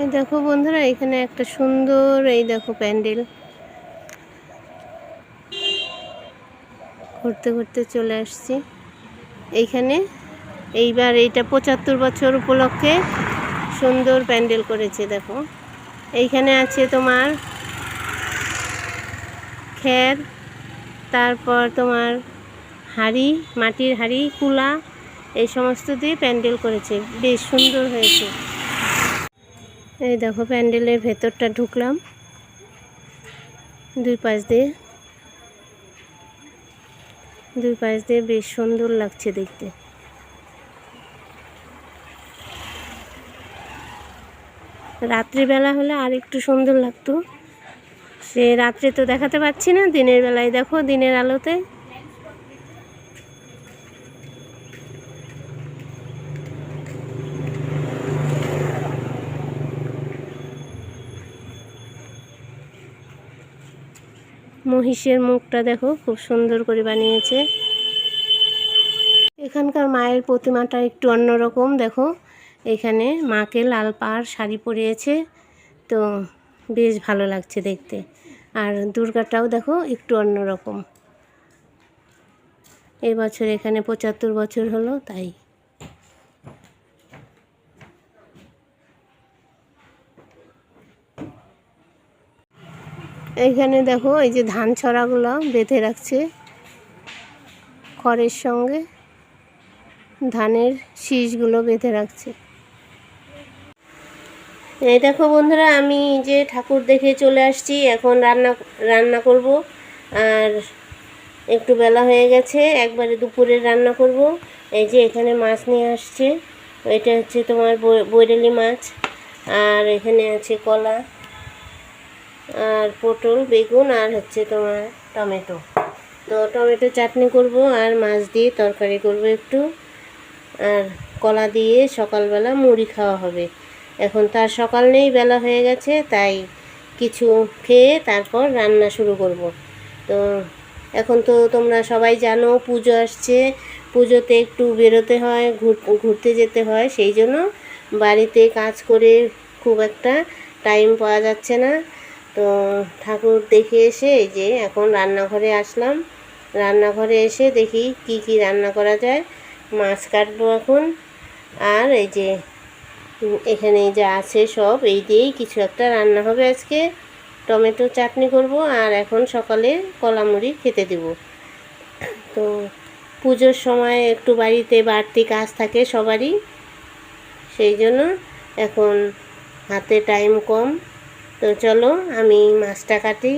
এই দেখো বন্ধুরা, এখানে একটা সুন্দর এই দেখো প্যান্ডেল। ঘুরতে ঘুরতে চলে আসছি। এইখানে এইবার এইটা পঁচাত্তর বছর উপলক্ষে সুন্দর প্যান্ডেল করেছে, দেখো। এইখানে আছে তোমার খ্যার তারপর তোমার হাড়ি, মাটির হাড়ি, কুলা, এই সমস্ত দিয়ে প্যান্ডেল করেছে। বেশ সুন্দর হয়েছে। এই দেখো প্যান্ডেলের ভেতরটা ঢুকলাম। দুই পাশ দিয়ে। দুই পাশ দিয়ে বেশ সুন্দর লাগছে দেখতে। রাত্রিবেলা হলে আর একটু সুন্দর লাগতো। সে রাত্রে তো দেখাতে পাচ্ছি না, দিনের বেলায় দেখো দিনের আলোতে। মহিষের মুখটা দেখো, খুব সুন্দর করে বানিয়েছে। এখানকার মায়ের প্রতিমাটা একটু অন্যরকম, দেখো। এখানে মাকে লাল পাড় শাড়ি পরিয়েছে, তো বেশ ভালো লাগছে দেখতে। আর দুর্গাটাও দেখো একটু অন্যরকম। এবছর এখানে পঁচাত্তর বছর হলো, তাই। এইখানে দেখো, এই যে ধান ছড়াগুলো বেঁধে রাখছে। খড়ের সঙ্গে ধানের শীষগুলো বেঁধে রাখছে। এই দেখো বন্ধুরা, আমি যে ঠাকুর দেখে চলে আসছি, এখন রান্না রান্না করব। আর একটু বেলা হয়ে গেছে, একবারে দুপুরে রান্না করব। এই যে এখানে মাছ নিয়ে আসছে। এটা হচ্ছে তোমার বৈরালি মাছ। আর এখানে আছে কলা। আর পটল, বেগুন আর হচ্ছে তোমার টমেটো। তো টমেটো চাটনি করব আর মাছ দিয়ে তরকারি করব একটু। আর কলা দিয়ে সকালবেলা মুড়ি খাওয়া হবে। এখন তার সকাল নেই, বেলা হয়ে গেছে, তাই কিছু খেয়ে তারপর রান্না শুরু করব। তো এখন তো তোমরা সবাই জানো পুজো আসছে। পুজোতে একটু বেরোতে হয় ঘুরতে যেতে হয়, সেই জন্য বাড়িতে কাজ করে খুব একটা টাইম পাওয়া যাচ্ছে না। তো ঠাকুর দেখে এসে এই যে এখন রান্নাঘরে আসলাম। রান্নাঘরে এসে দেখি কি কি রান্না করা যায়। মাছ কাটবো এখন। আর এই যে এখানে যা আছে সব, এই দিয়েই কিছু একটা রান্না হবে আজকে। টমেটো চাটনি করব আর এখন সকালে কলামুড়ি খেতে দেব। তো পুজোর সময় একটু বাড়িতে বাড়তি কাজ থাকে সবারই। সেই জন্য এখন হাতে টাইম কম। তো চলো আমি মাছটা কাটি,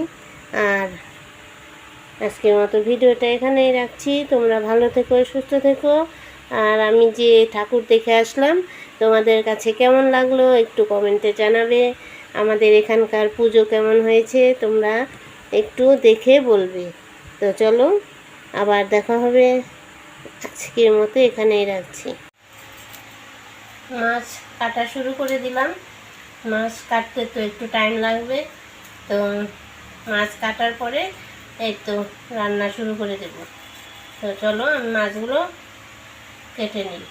আর আজকের মতো ভিডিওটা এখানেই রাখছি। তোমরা ভালো থেকো, সুস্থ থেকো। আর আমি যে ঠাকুর দেখে আসলাম, তোমাদের কাছে কেমন লাগল একটু কমেন্টে জানাবে। আমাদের এখানকার পুজো কেমন হয়েছে তোমরা একটু দেখে বলবে। তো চলো, আবার দেখা হবে। আজকের মতো এখানেই রাখছি। মাছ কাটা শুরু করে দিলাম। মাছ কাটতে তো একটু টাইম লাগবে। তো মাছ কাটার পরে এই তো রান্না শুরু করে দেব। তো চলো, আমি মাছগুলো কেটে নিই।